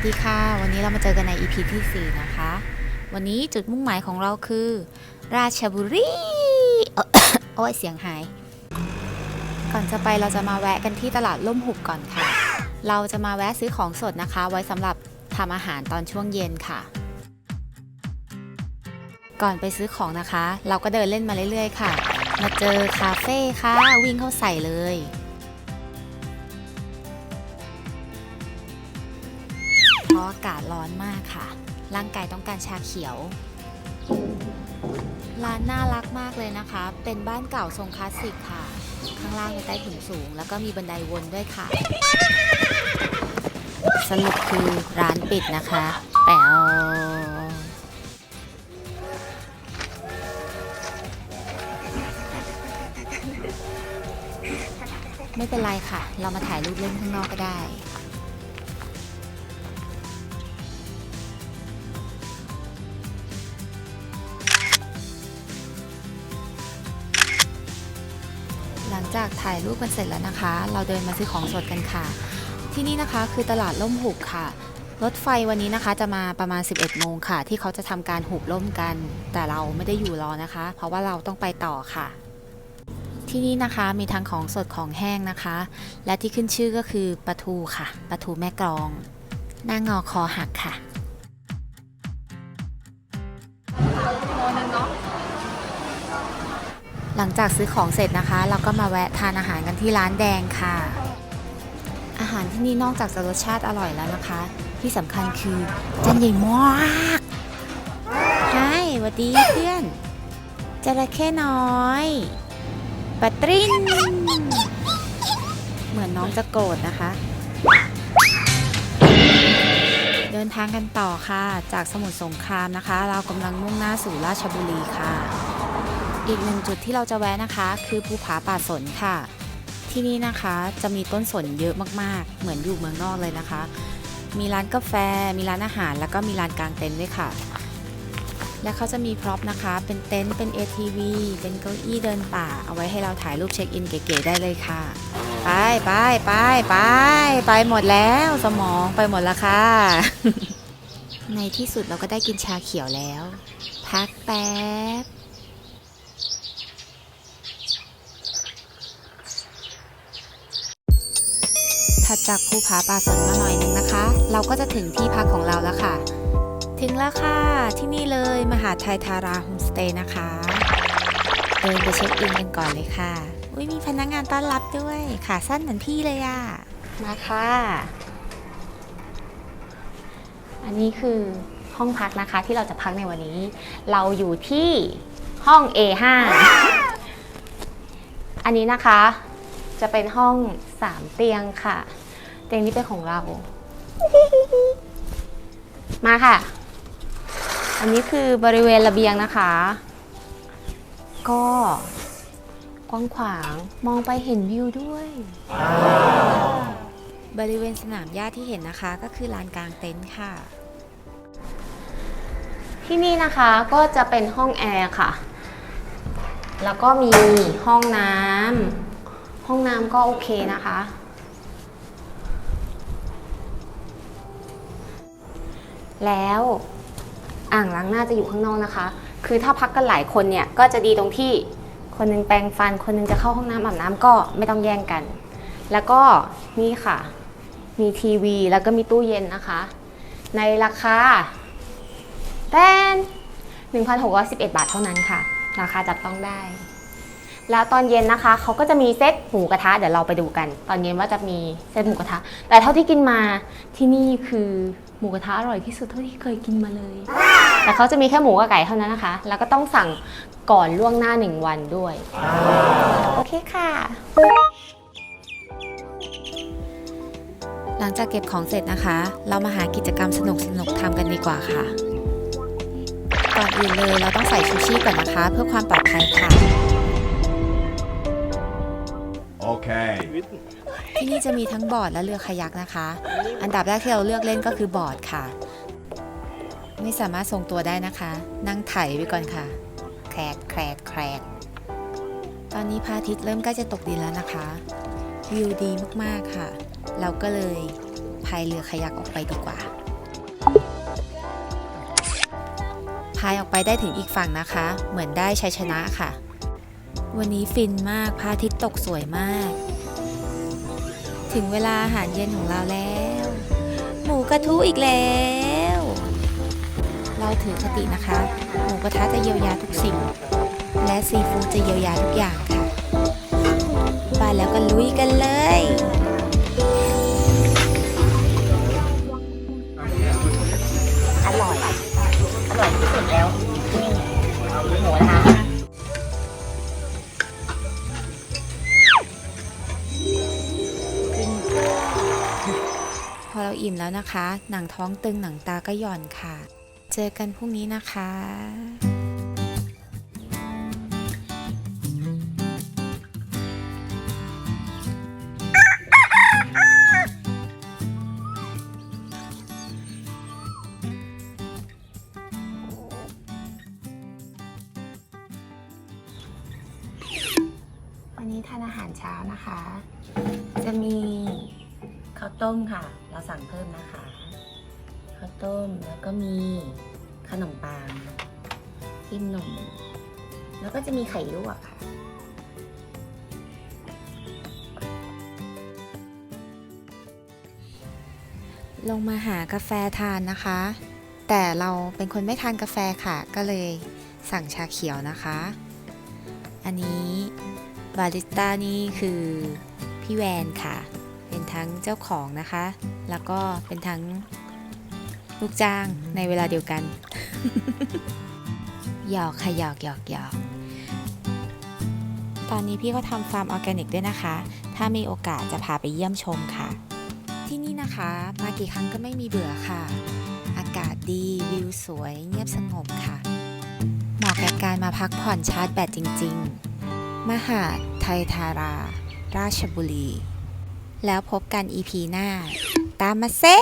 วัสดีค่ะ วันนี้เรามาเจอกันใน EP ที่ 4 นะคะ วันนี้จุดมุ่งหมายของเราคือ ราชบุรีโอ้ยเสียงหาย ก่อนจะไปเราจะมาแวะกันที่ตลาดล่มหุบก่อนค่ะ เราจะมาแวะซื้อของสดนะคะ ไว้สำหรับทำอาหารตอนช่วงเย็นค่ะ ก่อนไปซื้อของนะคะ เราก็เดินเล่นมาเรื่อยๆ ค่ะ มาเจอคาเฟ่ค่ะ วิ่งเข้าใส่เลย ร้อนมากค่ะ ร่างกายต้องการชาเขียว ร้านน่ารักมากเลยนะคะ เป็นบ้านเก่าทรงคลาสสิกค่ะ ข้างล่างมีใต้ถุนสูง แล้วก็มีบันไดวนด้วยค่ะ สรุปคือร้านปิดนะคะแป๋วไม่เป็นไรค่ะ เรามาถ่ายรูปเล่นข้างนอกก็ได้ จากถ่ายรูปกันเสร็จแล้วนะคะ เราเดินมาซื้อของสดกันค่ะ ที่นี่นะคะคือตลาดล่มหุบค่ะ รถไฟวันนี้นะคะจะมาประมาณ 11 โมงค่ะ ที่เขาจะทำการหุบล่มกัน แต่เราไม่ได้อยู่รอนะคะ เพราะว่าเราต้องไปต่อค่ะ ที่นี่นะคะมีทั้งของสดของแห้งนะคะ และที่ขึ้นชื่อก็คือปลาทูค่ะปลาทูแม่กลอง หน้างอคอหักค่ะ หลังจากซื้อของเสร็จนะคะ เราก็มาแวะทานอาหารกันที่ร้านแดงค่ะ อาหารที่นี่นอกจากจะรสชาติอร่อยแล้วนะคะ ที่สำคัญคือจานใหญ่มากใช่สวัสดีเพื่อนจระเข้น้อยปะตรินเหมือนน้องจะโกรธนะคะ เดินทางกันต่อค่ะ จากสมุทรสงครามนะคะ เรากำลังมุ่งหน้าสู่ราชบุรีค่ะ อีกหนึ่งจุดที่เราจะแวะนะคะ คือภูผาป่าสนค่ะ ที่นี่นะคะจะมีต้นสนเยอะมากๆ เหมือนอยู่เมืองนอกเลยนะคะ มีร้านกาแฟ มีร้านอาหาร แล้วก็มีร้านกลางเต็นท์ด้วยค่ะ และเขาจะมีพร็อพนะคะ เป็นเต็นท์เป็น ATV เป็นเก้าอี้เดินป่า เอาไว้ให้เราถ่ายรูปเช็คอินเก๋ๆได้เลยค่ะ ไปไปไปไปไปหมดแล้วสมองไปหมดแล้วค่ะ ในที่สุดเราก็ได้กินชาเขียวแล้ว พักแป๊บ ถัดจากภูผาป่าสนมาหน่อยนึงนะคะ เราก็จะถึงที่พักของเราแล้วค่ะ ถึงแล้วค่ะ ที่นี่เลยมหาไทยทาราโฮมสเตย์นะคะ เดินไปเช็คอินกันก่อนเลยค่ะอุ้ยมีพนักงานต้อนรับด้วยขาสั้นเหมือนพี่เลยอะมาค่ะ อันนี้คือห้องพักนะคะที่เราจะพักในวันนี้ เราอยู่ที่ห้อง A5 อันนี้นะคะ จะเป็นห้องสามเตียงค่ะ เตียงนี้เป็นของเรา มาค่ะ อันนี้คือบริเวณระเบียงนะคะ ก็กว้างขวางมองไปเห็นวิวด้วย บริเวณสนามหญ้าที่เห็นนะคะก็คือลานกลางเต็นท์ค่ะ ที่นี่นะคะก็จะเป็นห้องแอร์ค่ะ แล้วก็มีห้องน้ำ ห้องน้ำก็โอเคนะคะ แล้วอ่างล้างหน้าจะอยู่ข้างนอกนะคะ คือถ้าพักกันหลายคนเนี่ยก็จะดีตรงที่คนหนึงแปรงฟัน คนหนึงจะเข้าห้องน้ำอาบน้ำก็ไม่ต้องแย่งกัน แล้วก็นี่ค่ะ มีทีวีแล้วก็มีตู้เย็นนะคะ ในราคาแป้น1,611 บาทเท่านั้นค่ะ ราคาจับต้องได้ แล้วตอนเย็นนะคะเขาก็จะมีเซตหมูกระทะเดี๋ยวเราไปดูกัน ตอนเย็นว่าจะมีเซตหมูกระทะ แต่เท่าที่กินมาที่นี่คือหมูกระทะอร่อยที่สุดเท่าที่เคยกินมาเลย แต่เขาจะมีแค่หมูกับไก่เท่านั้นนะคะ แล้วก็ต้องสั่งก่อนล่วงหน้าหนึ่งวันด้วย โอเคค่ะ หลังจากเก็บของเสร็จนะคะ เรามาหากิจกรรมสนุกๆทำกันดีกว่าค่ะ ก่อนอื่นเลยเราต้องใส่ชูชีพก่อนนะคะ เพื่อความปลอดภัยค่ะ ที่นี่จะมีทั้งบอร์ดและเรือคายักนะคะ อันดับแรกที่เราเลือกเล่นก็คือบอร์ดค่ะ ไม่สามารถทรงตัวได้นะคะ นั่งไถไปก่อนค่ะ แครกแครกแครกตอนนี้พระอาทิตย์เริ่มใกล้จะตกดินแล้วนะคะ วิวดีมากๆค่ะ เราก็เลยพายเรือคายักออกไปดีกว่า พายออกไปได้ถึงอีกฝั่งนะคะ เหมือนได้ชัยชนะค่ะ วันนี้ฟินมากพระอาทิตย์ตกสวยมาก ถึงเวลาอาหารเย็นของเราแล้ว หมูกระทุอีกแล้ว เราถือคตินะคะ หมูกระทะจะเยียวยาทุกสิ่ง และซีฟู้ดจะเยียวยาทุกอย่างค่ะไปแล้วก็ลุยกันเลย เราอิ่มแล้วนะคะ หนังท้องตึงหนังตาก็หย่อนค่ะ เจอกันพรุ่งนี้นะคะวันนี้ทานอาหารเช้านะคะ จะมี ข้าวต้มค่ะ เราสั่งเพิ่มนะคะข้าวต้มแล้วก็มีขนมปังจิ้มนม แล้วก็จะมีไข่ลวกค่ะลงมาหากาแฟทานนะคะ แต่เราเป็นคนไม่ทานกาแฟค่ะ ก็เลยสั่งชาเขียวนะคะ อันนี้บาริสต้านี่คือพี่แวนค่ะ เป็นทั้งเจ้าของนะคะ แล้วก็เป็นทั้งลูกจ้างในเวลาเดียวกัน หยอกค่ะหยอกหยอกหยอกตอนนี้พี่ก็ทำฟาร์มออร์แกนิกด้วยนะคะ ถ้ามีโอกาสจะพาไปเยี่ยมชมค่ะ ที่นี่นะคะ มากี่ครั้งก็ไม่มีเบื่อค่ะ อากาศดีวิวสวยเงียบสงบค่ะ เหมาะแก่การมาพักผ่อนชาร์จแบตจริง ๆ มหาดไทยทารา ราชบุรี แล้วพบกัน EP หน้า ตามมาเซ่